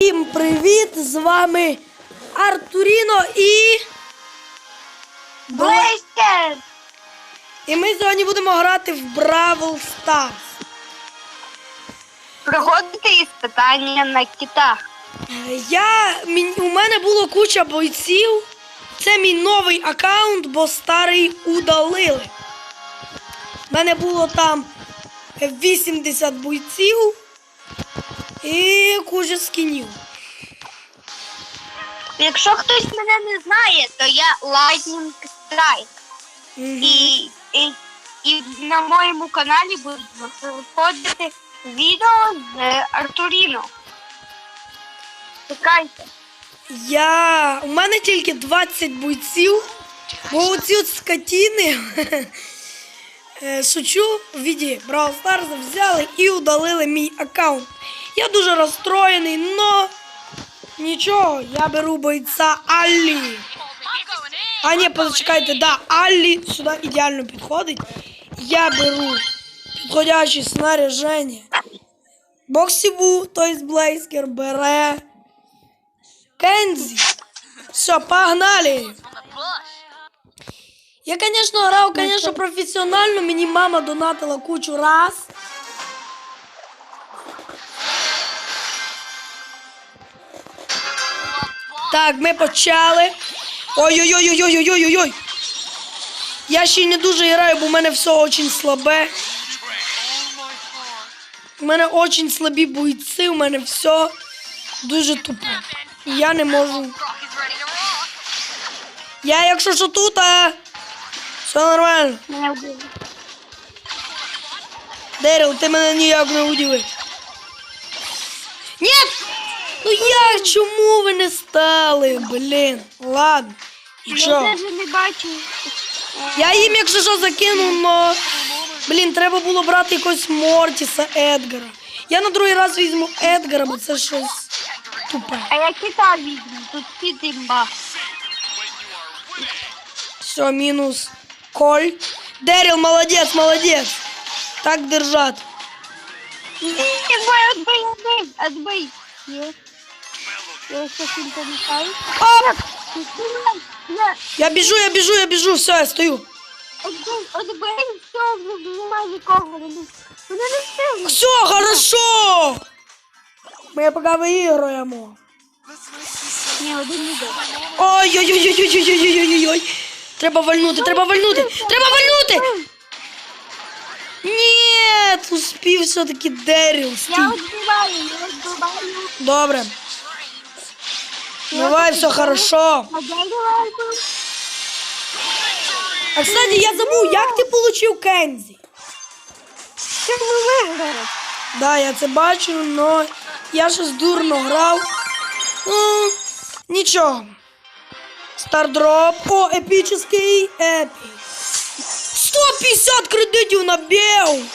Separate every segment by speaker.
Speaker 1: Всім привіт! З вами Артуріно і.
Speaker 2: Блейстер!
Speaker 1: І ми сьогодні будемо грати в Бравл Stars.
Speaker 2: Проходити іспитання на китах.
Speaker 1: Е, Я, мін- у мене було куча бойців. Це мій новий аккаунт, бо старий удалили. У мене було там 80 бойців і куча скінів.
Speaker 2: Якщо хтось мене не знає, то я Lightning Strike.
Speaker 1: Мгм.
Speaker 2: І, і, і на моєму каналі будуть виходити відео з Артуріно. Чекайте.
Speaker 1: Я. У мене тільки 20 бойців, бо оці от скотіни, е, шучу, в віді Brawl Stars взяли і удалили мій аккаунт. Я дуже розстроєний, но нічого, я беру бойця Аллі. А ні, почекайте, да, Аллі сюди ідеально підходить. Я беру підходяще снаряження. Боксіву, той з Блейскер бере. Кензі. Все, погнали. Я, конечно, грав, конечно, професіонально. Мені мама донатила кучу раз. Так, ми почали. Ой-ой-ой-ой-ой-ой-ой-ой. Я ще й не дуже граю, бо в мене все дуже слабе. У мене дуже слабі бойці, у мене все дуже тупе. І я не можу. Я, якщо що тут, а... все нормально.
Speaker 2: Мене вбили.
Speaker 1: Дерил, ти мене ніяк не удивиш. Ні! Ну як? Чому ви не стали? Блін. Ладно. І
Speaker 2: Я
Speaker 1: що?
Speaker 2: навіть не бачу.
Speaker 1: Я їм, якщо що, закинув, но. Блін, треба було брати якогось Мортіса Едгара. Я на другий раз візьму Едгара, бо це щось тупе.
Speaker 2: А я кита візьму, тут кіт імба.
Speaker 1: Все, минус. Коль. Дэрил, молодец, молодец. Так держать.
Speaker 2: Ой, отбей, отбей, отбей. Нет. Я сейчас им помешаю.
Speaker 1: Оп!
Speaker 2: Я
Speaker 1: Я бежу, я бежу, я бежу. Все, я стою.
Speaker 2: отбей, отбей, все, немає нікого. Вони вони не встигли.
Speaker 1: Все, хорошо. Ми поки виіграємо.
Speaker 2: Ні,
Speaker 1: Треба вальнути, треба вальнути! Треба вальнути! Нет, успів все-таки Деріл.
Speaker 2: Я отбиваю, я отбиваю.
Speaker 1: Добре. Давай, все хорошо.
Speaker 2: А
Speaker 1: кстати, я забув, як ти отримав Кензі?
Speaker 2: Як ми виграли?
Speaker 1: Да, я це бачу, але я щось дурно грав. Нічого. Стардроп. О, епічний епік. 150 кредитів набив.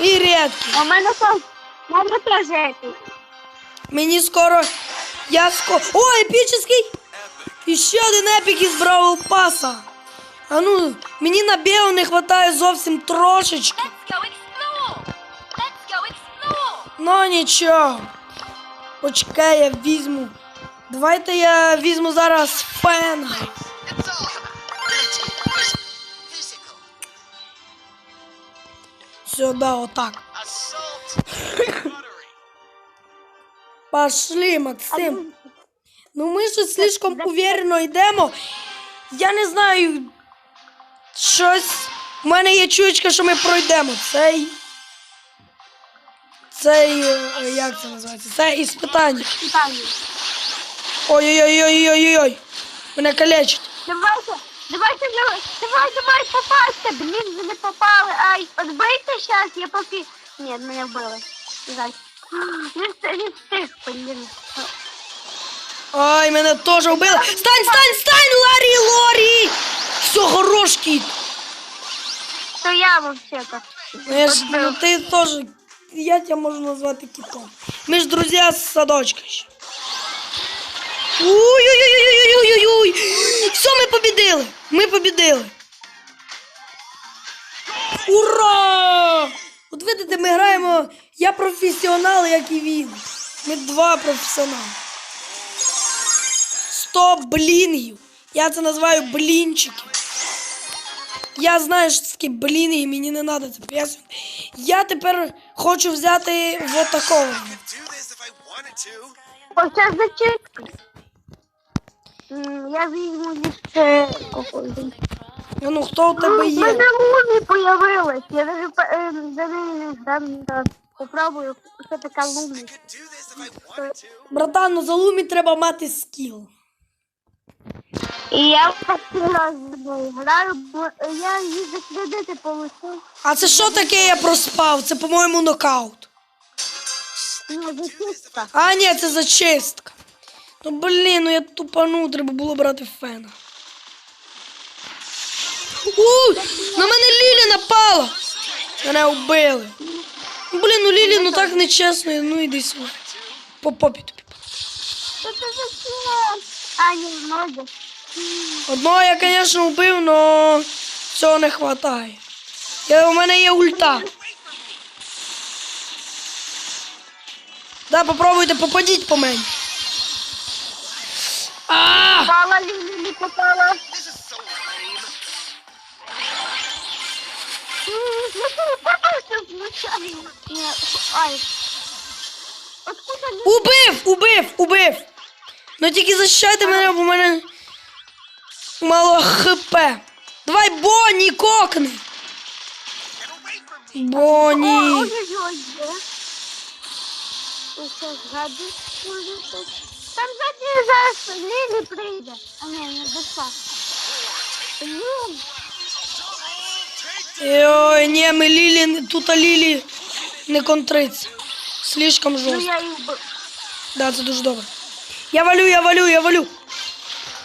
Speaker 1: І рідкий.
Speaker 2: А в мене там, в мене теж епік.
Speaker 1: Мені скоро. Я скоро. О, епічний. І ще один епік із Бравл Паса. А ну, мені на біо не вистачає зовсім трошечки.
Speaker 3: Let's go explore! Let's go explore!
Speaker 1: Ну нічого. Почекай, я візьму. Давайте я візьму зараз
Speaker 3: physical,
Speaker 1: Сюди, отак. Пошли, Максим. Ну ми ж слишком уверено йдемо. Я не знаю. Щось. У мене є чуєчка, що ми пройдемо. Цей. Цей. Як це називається? Це іспитання.
Speaker 2: Питання.
Speaker 1: Ой-ой-ой-ой-ой-ой. Мене калечить.
Speaker 2: Давайте, давайте, давай, давай, давай, попасти. Блін, ви не попали. Ай, отбийте щас, я попі... Ні, мене вбили. Жаль. Не встиг, не встиг, блін.
Speaker 1: Ай, мене теж вбили. Стань, стань, стань, Ларі, Лорі! Все, хорош, кіт.
Speaker 2: То я вообще-то.
Speaker 1: Ну, я ж, ну, ти теж, я тебе можу назвати кітом. Ми ж друзі з садочка ще. Ой-ой-ой-ой-ой-ой-ой! Все, ми побідили! Ми побідили! Ура! От видите, ми граємо, я професіонал, як і він. Ми два професіонали. 100 блінгів. Я це називаю блінчики. Я знаю, що це такі бліни, і мені не треба це пояснювати. Я тепер хочу взяти вот такого.
Speaker 2: Оце. Я візьму лише какой-то.
Speaker 1: Ну, хто у тебе
Speaker 2: У
Speaker 1: є?
Speaker 2: мене лумі появилась. Я даже е, за нею не здам. да. Попробую, що така лумі.
Speaker 1: Братан, ну за лумі треба мати скіл.
Speaker 2: І я раз з граю, бо я її за кредити получив.
Speaker 1: А це що таке я проспав? Це, по-моєму, нокаут.
Speaker 2: Ну, зачистка.
Speaker 1: А, ні, це зачистка. Ну блін, ну я тупанув, треба було брати фена. У, на мене Лілі напала. Мене вбили. Ну, блін, ну Лілі, ну так нечесно, ну іди сюди. По попі тобі.
Speaker 2: А, ні, в.
Speaker 1: Одного я, звісно, вбив, але цього не вистачає. У мене є ульта. Да, попробуйте, попадіть по мені. А!
Speaker 2: Попала Лілі, не попала.
Speaker 4: This is so lame.
Speaker 2: М, Ну ти не попався звичайно. Ні, ай. Откуда Лілі?
Speaker 1: Убив, убив, убив. Ну тільки защищайте мене, бо в мене мало хп. Давай Бонні кокни. Бонні.
Speaker 2: Оце ззаді може тут. Там ззаді зараз Лілі прийде. А ні, не дійшла. Блін,
Speaker 1: Ой, ні, ми Лілі, тут Лілі не контриться. Слишком
Speaker 2: ну
Speaker 1: жорстко.
Speaker 2: я їх б...
Speaker 1: Да, це дуже добре. Я валю, я валю, я валю.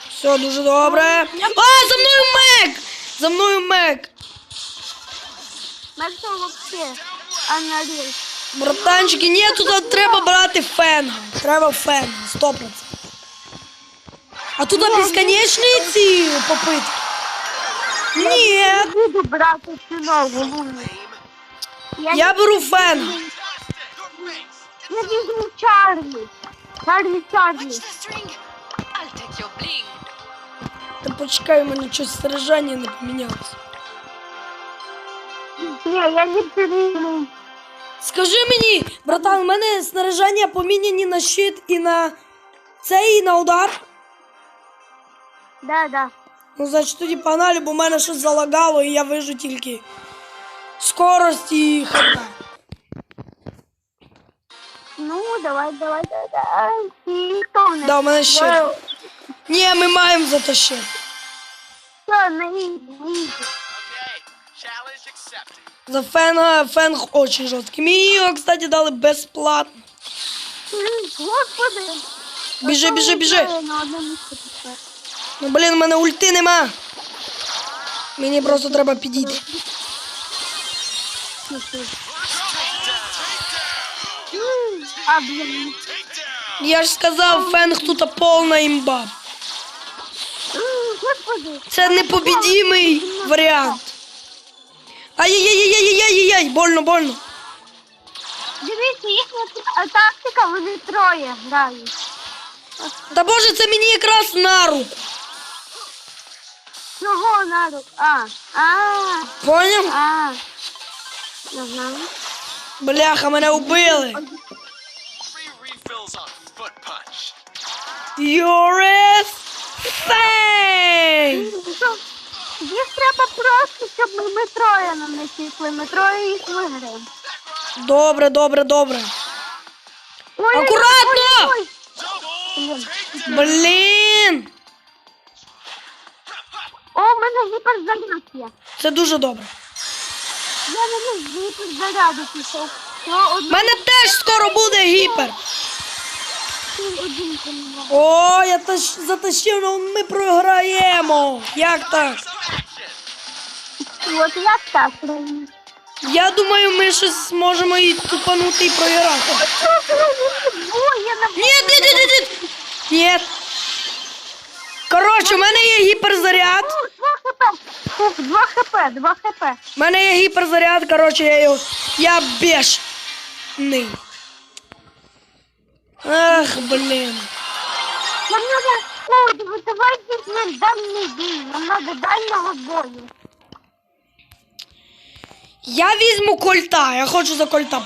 Speaker 1: Все, дуже добре. А, за мною мек! За мною мек!
Speaker 2: Менше вообще. А на Лілі.
Speaker 1: Братанчики, ні, тут треба брати фен. Треба фен, 100%. А тут безконечні ці попитки. Ні,
Speaker 2: Я буду брати цю. Я,
Speaker 1: я беру фен.
Speaker 2: я візьму Чарлі. Чарлі, Чарлі.
Speaker 1: Та почекай, у мене щось снаряження не помінялося.
Speaker 2: Ні, я не беру.
Speaker 1: Скажи мені, братан, у мене снаряження поміняні на щит і на цей і на удар.
Speaker 2: Да, да.
Speaker 1: Ну, значить, тоді погнали, бо в мене щось залагало, і я вижу тільки скорость і хп.
Speaker 2: Ну, давай, давай, давай, давай. І хто в них?
Speaker 1: Да, у мене щит. Ні, ми маємо
Speaker 2: на ізі, ізі.
Speaker 4: Okay. Challenge accepted.
Speaker 1: За фена фен очень жорсткий. Мені його, кстати, дали безплатно.
Speaker 2: Господи.
Speaker 1: Біжи, біжи, біжи. Ну, блін, у мене ульти нема. Мені просто треба підійти.
Speaker 2: А, блін.
Speaker 1: Я ж сказав, фенг тут повна імба. Це непобідімий варіант. Ай-яй-яй-яй-яй-яй-яй, больно, больно.
Speaker 2: Дивіться, їхня та- тактика, вони троє грають.
Speaker 1: Та боже, це мені якраз на руку.
Speaker 2: Чого на рук? А, а,
Speaker 1: Поняв?
Speaker 2: а. Ага.
Speaker 1: Бляха, мене вбили.
Speaker 4: Free refills on
Speaker 2: Їх треба просто, щоб ми, троє на них йшли. Ми троє їх виграємо.
Speaker 1: Добре, добре, добре.
Speaker 2: Ой,
Speaker 1: Акуратно!
Speaker 2: ой, ой. Блін.
Speaker 1: Блін!
Speaker 2: О, в мене гіперзаряд є.
Speaker 1: Це дуже добре.
Speaker 2: Я на них гіперзаряду пішов.
Speaker 1: У мене теж скоро буде гіпер. О, я тащ... затащив, але ми програємо. Як так?
Speaker 2: От як так?
Speaker 1: Я думаю, ми щось зможемо і тупанути і програти. Ні, ні, ні, ні, ні. Ні. Коротше, у мене є гіперзаряд.
Speaker 2: Ух, Два хп. Ух, Два хп, два хп.
Speaker 1: У мене є гіперзаряд, коротше, я його. Я бешений. Ах, блін.
Speaker 2: Нам надо, ой, ну, давай візьмем дальний бій, нам надо дальнього бою.
Speaker 1: Я візьму кольта, я хочу за кольта.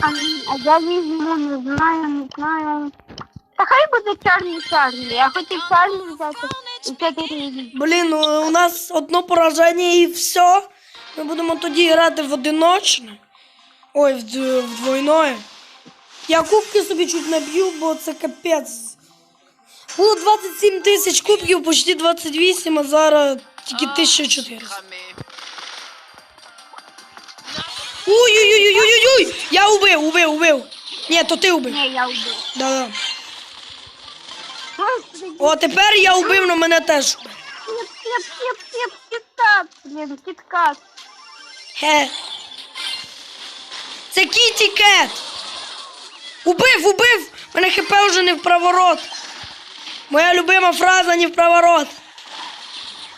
Speaker 2: А, а я візьму, не знаю, не знаю. Та хай буде чорний чорний. Я хотів чорний взяти і чотири.
Speaker 1: Блін, ну, у нас одно пораження і все. Ми будемо тоді грати в одиночне. Ой, в, д- Я кубки собі чуть наб'ю, бо це капець. Було 27 тисяч кубків, почти 28, а зараз тільки 1400. Ой-ой-ой-ой-ой-ой! Я убив, убив, убив. Ні, то ти убив.
Speaker 2: Ні, я вбив.
Speaker 1: Да-да. О, тепер я убив, но мене теж. убив.
Speaker 2: Кіт, кіт, кіт, кіт, кіткат, блін, кіткат.
Speaker 1: Хе. Це Кіті Кет. Убив, убив! Мене хп вже не в праворот. Моя любима фраза не в праворот.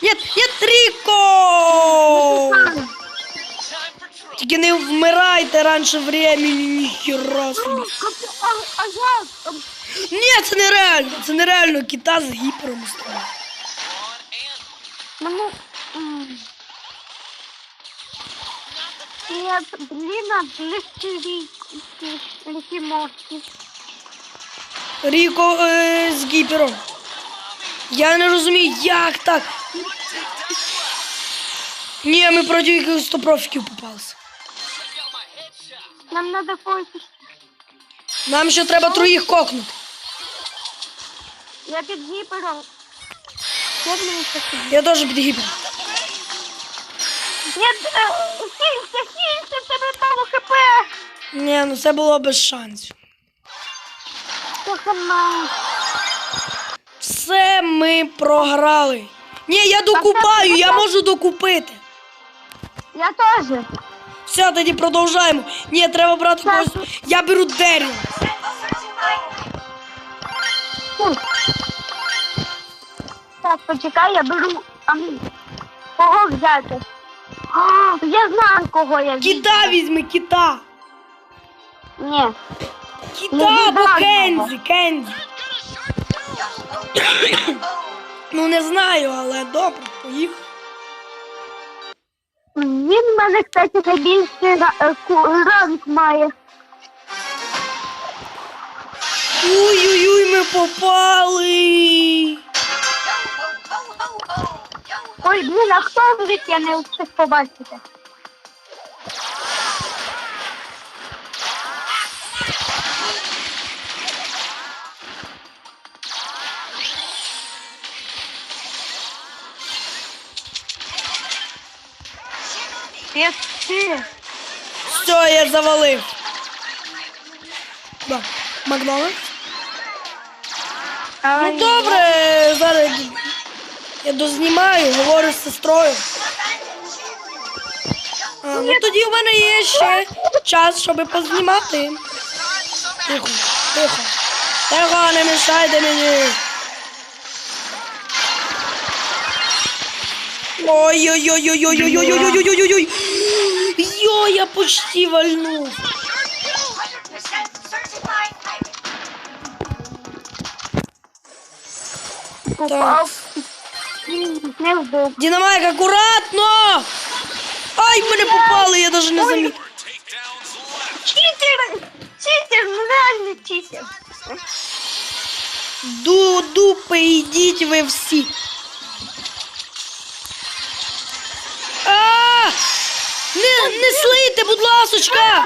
Speaker 1: Нет, нет, Ріко! Тільки не вмирайте раніше времени, ніхіра собі. Ні, це нереально, це нереально кита з гіпером стає.
Speaker 2: Нет, блін, а близькі ріки, ріки.
Speaker 1: Ріко е, з гіпером. Я не розумію, як так. Ні, ми проти якихось 100 профіків попалися.
Speaker 2: Нам надо поїхати.
Speaker 1: Нам ще треба троїх кокнути.
Speaker 2: Я під гіпером. Я.
Speaker 1: Я теж під гіпером.
Speaker 2: Нет, е, хілься, хілься, в тебе мало хп.
Speaker 1: Ні, ну це було без шансів. Все ми програли. Ні, я докупаю, я можу докупити.
Speaker 2: Я теж.
Speaker 1: Все, тоді продовжаємо. Ні, треба брати когось. Я беру дерево.
Speaker 2: Так, почекай, я беру. А, кого взяти? О, я знаю, кого я візьму.
Speaker 1: Кита візьми, кита.
Speaker 2: Ні.
Speaker 1: Кита або Кензі, Кензі. ну не знаю, але добре, поїхав.
Speaker 2: Він в мене, кстати, найбільший е, ранг має.
Speaker 1: Ой-ой-ой, ми попали.
Speaker 2: Ой, блін, а хто звідки я не встиг побачити? Ти, ти.
Speaker 1: Все, я завалив. Да. Макдональдс? Ну добре, зараз я дознімаю, говорю з сестрою. А, ну тоді у мене є ще час, щоб познімати. Тихо, тихо. Тихо, не мішайте мені. Ой-ой-ой-ой-ой-ой-ой-ой-ой-ой-ой-ой. Йо, я почти вальнув.
Speaker 3: 100% certified.
Speaker 2: Попав. М, Не вбив.
Speaker 1: Динамайк, акуратно! Ай, мене попали, я даже не замітив.
Speaker 2: Читер! Читер, ну реально читер.
Speaker 1: Ду дупи, йдіть ви всі. А! Не, не слийте, будь ласочка!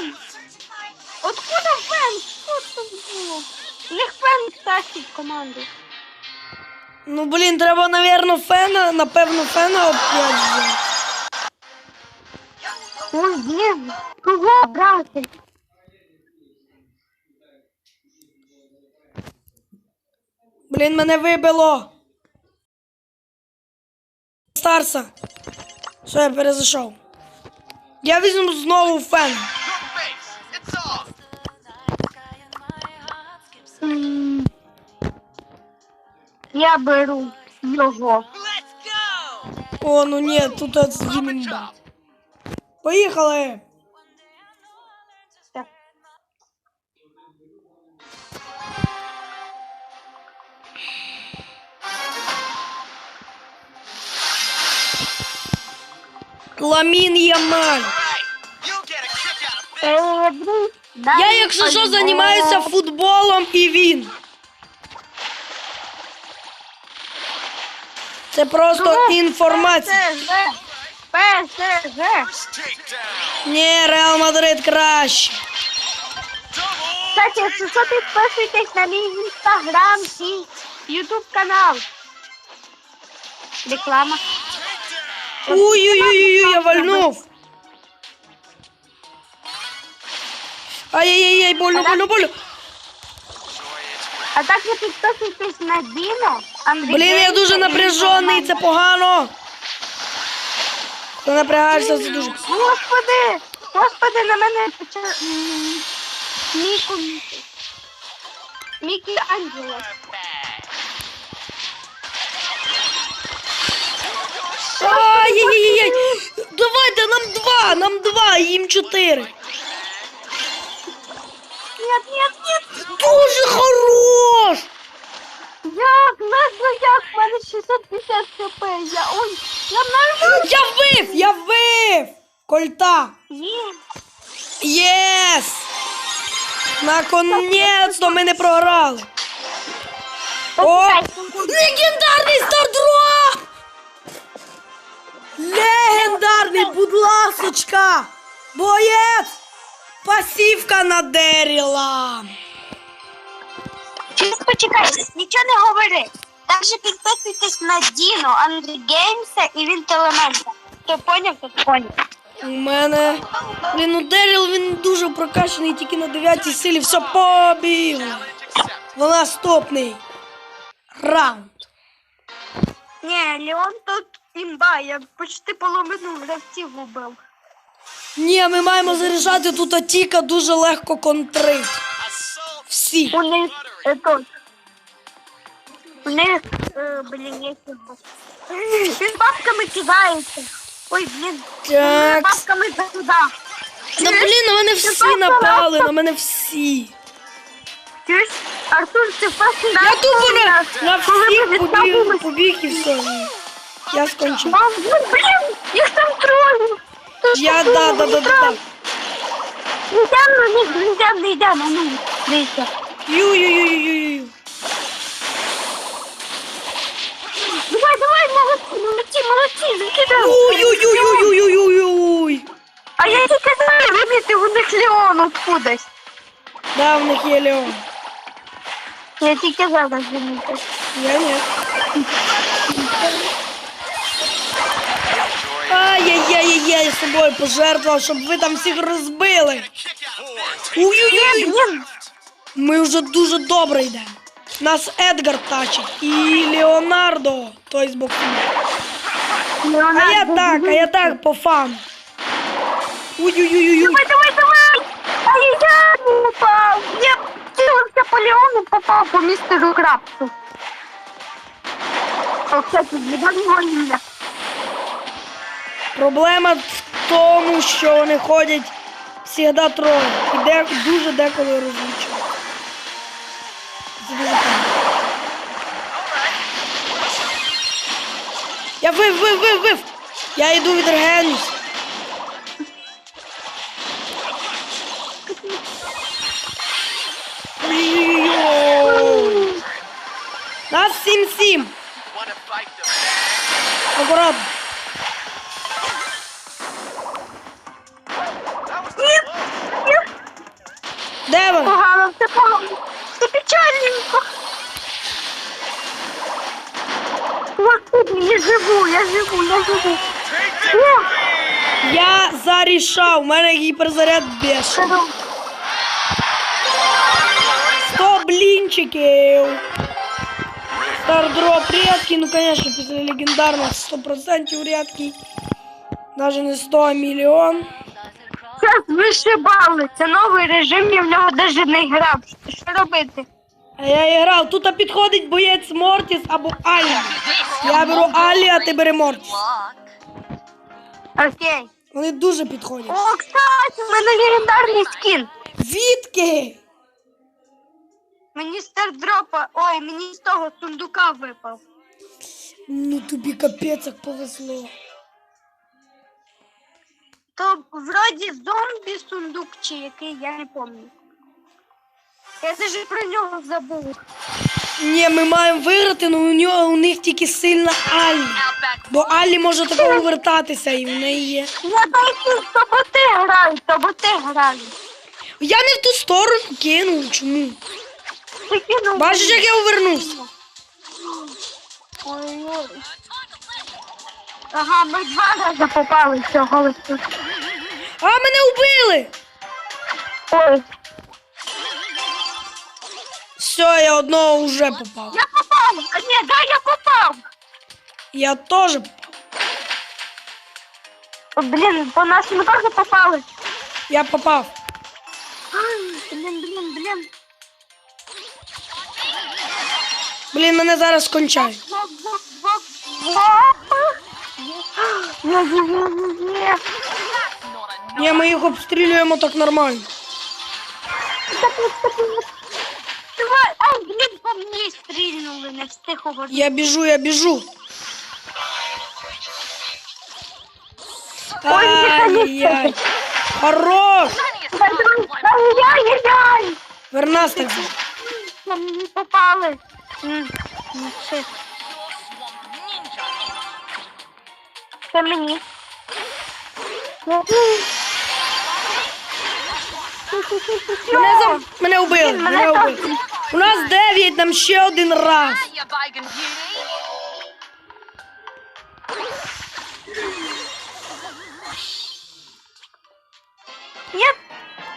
Speaker 2: Откуда фен? Що це було? Їх фен тащить команду.
Speaker 1: Ну, блін, треба, напевно, фена, напевно, фена опять взяти.
Speaker 2: Ой, блін, кого брати?
Speaker 1: Блін, мене вибило. Старса. Все, я перезайшов. Я візьму знову фен.
Speaker 2: Я беру его.
Speaker 1: О, ну нет, тут отснимем.
Speaker 2: Поехали!
Speaker 1: Ламин Ямаль.
Speaker 2: Е, друзі,
Speaker 1: Я, якщо що, займаюся футболом і він. Це просто інформація.
Speaker 2: ПСЖ.
Speaker 1: Ні, Реал Мадрид краще.
Speaker 2: Кстати, що, підписуйтесь на мій інстаграм ютуб канал. Реклама.
Speaker 1: Ой-ой-ой, я вальнув. Ай-яй-яй, больно, больно, больно.
Speaker 2: А так ви підписуйтесь на Діно. Андрій
Speaker 1: Блін, я дуже напряжений, це погано. Ти напрягаєшся, це дуже.
Speaker 2: Господи! Господи, на мене почав... Міку... Мікі Анджело.
Speaker 1: Ай-яй-яй-яй. Давайте, нам два, нам два, їм чотири.
Speaker 2: Нет, нет!
Speaker 1: Дуже хорош.
Speaker 2: Як? Ледве як? В мене 650 хп. Я... Ой, я нормально.
Speaker 1: Я вбив, я вбив. Кольта.
Speaker 2: Є.
Speaker 1: Єс! Наконець-то ми не програли. О! Легендарний стардроп! Легендарний, будь ласочка! Боєць! Пасівка на Деріла!
Speaker 2: Чись почекайте, нічого не говори. Також підписуйтесь на Діно, Андрій Геймса і він Телемента. Хто поняв, то поняв.
Speaker 1: У мене. Блін, ну Деріл він дуже прокачаний тільки на 9 силі. Все побіг. Ну, наступний раунд.
Speaker 2: Ні, Леон тут імба, я почти половину гравців убив.
Speaker 1: Ні, ми маємо заряджати тут Атіка дуже легко контрить. Всі.
Speaker 2: У них е. Них, е, блін, є хіба. Він бабками кидається. Ой, блін.
Speaker 1: Так.
Speaker 2: Бабками туди.
Speaker 1: На блін, на мене всі напали, на мене всі.
Speaker 2: Чуєш? Артур, ти перший
Speaker 1: Я тупо на, на всіх побіг, побіг і все. Я скончив.
Speaker 2: Мам, ну, блін, їх там троє.
Speaker 1: Я да, да, да, да, да.
Speaker 2: Не йдемо не йдемо, не йдемо, ну, дивіться.
Speaker 1: Ю-ю-ю-ю-ю.
Speaker 2: Давай, давай, молодці, молодці, молодці, закидаємо.
Speaker 1: Ой-ой-ой-ой-ой-ой.
Speaker 2: А я тільки знаю, робити, у них Леон откудись.
Speaker 1: Да, в них є Леон.
Speaker 2: Я тільки зараз замітив.
Speaker 1: Я ні. Ай-яй-яй-яй, я з собою пожертвував, щоб ви там всіх розбили. Ой-ой-ой. Ми вже дуже добре йдемо. Нас Едгар тачить і Леонардо, той з боку. А я так, а я так по фану. Ой-ой-ой-ой.
Speaker 2: Давай, давай, давай! А я не попав! Я цілився по Леону, попав по містеру відомлення.
Speaker 1: Проблема в тому, що вони ходять завжди троє. І де, дуже деколи розлучують. Це дуже. Я вив, вив, вив, вив. Я йду від Регенус. Нас 7-7.
Speaker 4: Wanna fight the
Speaker 1: Акуратно.
Speaker 4: That was
Speaker 2: Ні, ні,
Speaker 1: Де вони?
Speaker 2: погано, все погано. Все печальненько. Господи, я живу, я я живу.
Speaker 1: Я зарішав, у мене гіперзаряд бешений. 100 блінчиків. Стардроп рідкий, ну конечно, після легендарних 100% рідкий. Даже не 100, а мільйон.
Speaker 2: Зараз вишибали. Це новий режим, я в нього навіть не грав. Що робити?
Speaker 1: А я грав. Тут підходить боєць Мортіс або Алі. Я беру Алі, а ти бери Мортіс.
Speaker 2: Окей.
Speaker 1: Вони дуже підходять.
Speaker 2: О, кстати, у мене легендарний скін.
Speaker 1: Звідки?
Speaker 2: Мені з стардропа, ой, мені з того сундука випав.
Speaker 1: Ну тобі капець як повезло.
Speaker 2: То вроді зомбі сундук чи який, я не пам'ятаю. Я навіть про нього забув.
Speaker 1: Ні, ми маємо виграти, але у нього у них тільки сильна Аллі. Бо Аллі може такого вертатися, і в неї є.
Speaker 2: Я дайте, то боти грають, то боти грають.
Speaker 1: Я не в ту сторону кинув. Чому?
Speaker 2: Ти кинув.
Speaker 1: Бачиш, як я увернувся?
Speaker 2: Ой-ой. Ага, ми два рази попали цього листу.
Speaker 1: А мене вбили!
Speaker 2: Ой,
Speaker 1: Все, я одного вже попав.
Speaker 2: я попав! А ні, да, я попав!
Speaker 1: Я теж попав.
Speaker 2: О, Блін, по нас ми теж попали.
Speaker 1: Я попав.
Speaker 2: Ай, Блін, блін, блін.
Speaker 1: Блін, мене зараз кончають.
Speaker 2: Воп, воп, воп, воп. Ні, ні, ні, ні, ні.
Speaker 3: not a
Speaker 1: Ні, ми їх обстрілюємо так нормально.
Speaker 2: Давай, ай, блін, по мені стрільнули, не встиг угодити.
Speaker 1: Я біжу, я біжу.
Speaker 2: Ой,
Speaker 1: Ай-яй. Хорош!
Speaker 2: Ай-яй-яй!
Speaker 1: Вернас так.
Speaker 2: По попали. М, ну, шит.
Speaker 3: ninja.
Speaker 2: Це мені.
Speaker 1: Мене, зам... мене вбили, мене
Speaker 2: мене
Speaker 1: вбили. У нас дев'ять, нам ще один раз.
Speaker 2: Нет?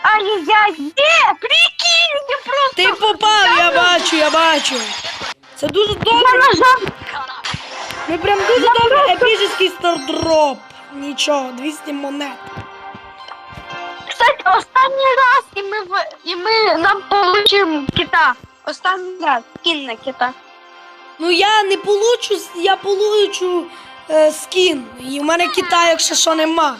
Speaker 2: Ай-яй-яй! Де? Прикинь, я просто...
Speaker 1: Ти попав, я бачу, я бачу. Це дуже
Speaker 2: Я нажав.
Speaker 1: Ми прям дуже добре епічний стардроп. Нічого, 200 монет.
Speaker 2: Останній раз, і ми, в... і ми нам получимо кита. Останній раз, кін на кита.
Speaker 1: Ну я не получу, я получу е, скін. І в мене Китай, якщо що нема.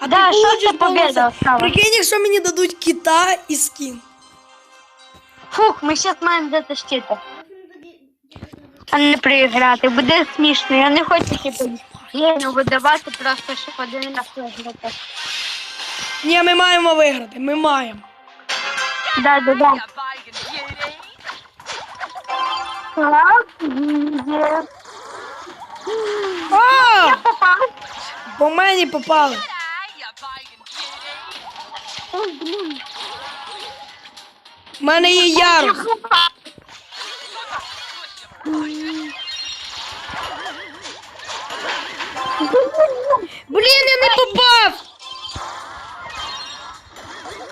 Speaker 1: А
Speaker 2: Да,
Speaker 1: ти
Speaker 2: победа осталась.
Speaker 1: Прикинь, якщо мені дадуть кита і скін.
Speaker 2: Фух, ми зараз маємо дотащити. А не проіграти, буде смішно. Я не хочу типу гену видавати, просто щоб один раз виграти.
Speaker 1: Ні, ми маємо виграти, ми маємо.
Speaker 2: Да, да, да. Так, є.
Speaker 1: А!
Speaker 2: Я попав.
Speaker 1: По мені попали.
Speaker 2: Ой, блін.
Speaker 1: У мене є ярус. Блін, я не попав.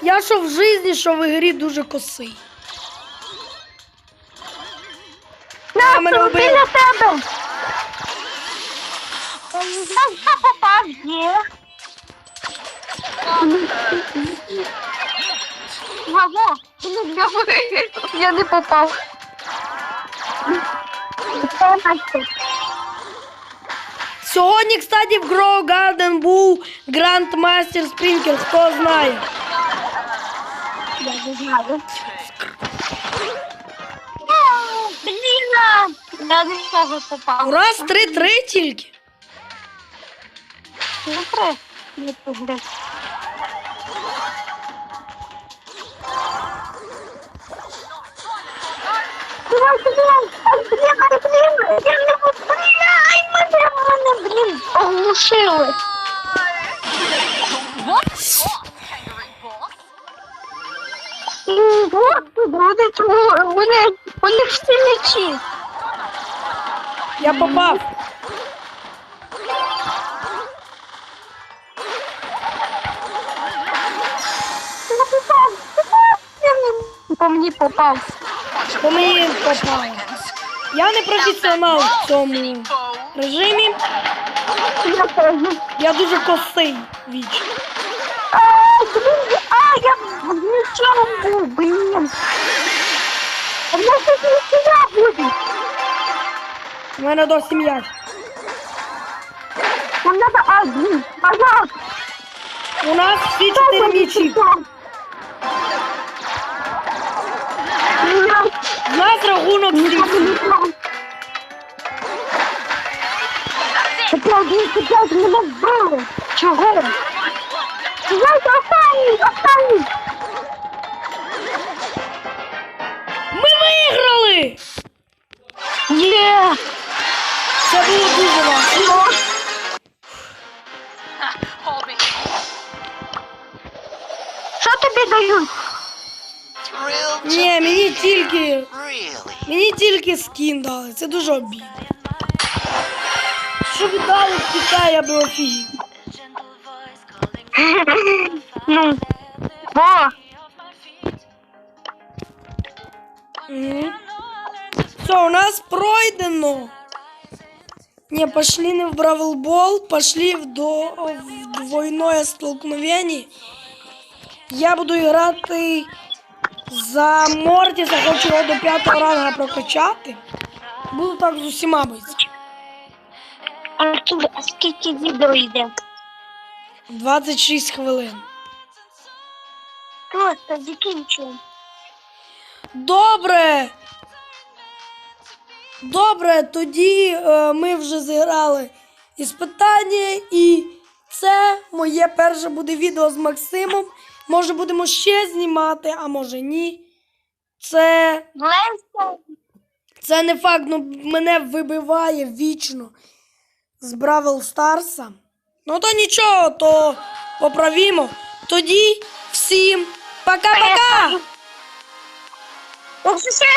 Speaker 1: Я що в житті, що в ігрі дуже косий.
Speaker 2: На,
Speaker 1: мене вбили.
Speaker 2: біля тебе. Я попав, є. Мамо, я. Я не попав. Це Настя.
Speaker 1: Сьогодні, кстати, в Grow Garden був Grandmaster Sprinkle, хто знає.
Speaker 2: Я не знаю. А, Блін, я до цього попав.
Speaker 1: Раз, три-три тільки.
Speaker 2: Не три. Не погреб. Давайте, блін, ай, блін, ай, блін, я не поприяй, мене, блін, оглушили.
Speaker 3: What's wrong, kangaroo boss?
Speaker 2: І от буде твоє, вони, вони всі.
Speaker 1: Я попав.
Speaker 2: Я попав, попав, я не по мені попав.
Speaker 1: По мені попало. Я не професіонал в цьому. Режимі.
Speaker 2: Я
Speaker 1: дуже косий віч.
Speaker 2: А, блін, а, я в нічому був, блін. А в нас тут не сім'я буде.
Speaker 1: У мене до сім'я.
Speaker 2: Нам надо, а, блін, а як?
Speaker 1: У нас всі чотири м'ячі. рахунок всіх.
Speaker 2: Це один п'ять мене вбили. Чого? Давайте останній, останній.
Speaker 1: Ми виграли!
Speaker 2: Є.
Speaker 1: Це було дуже важко.
Speaker 2: Що тобі дають?
Speaker 1: Ні, мені тільки. Мені тільки скін дали. Це дуже обідно. Що б дали я би офігів.
Speaker 2: Ну. Во.
Speaker 1: Все, у нас пройдено. Не, пошли не в Бравлбол, пошли в, до, в двойное столкновение. Я буду грати за Мортіса, хочу його до п'ятого ранга прокачати. Буду так з усіма битися.
Speaker 2: А скільки, а скільки відео йде?
Speaker 1: 26 хвилин.
Speaker 2: Просто закінчуємо.
Speaker 1: Добре. Добре, тоді е, ми вже зіграли іспитання, і це моє перше буде відео з Максимом. Може будемо ще знімати, а може ні. Це, це не факт, ну мене вибиває вічно з Бравл Старса. Ну то нічого, то поправімо. Тоді всім пока-пока!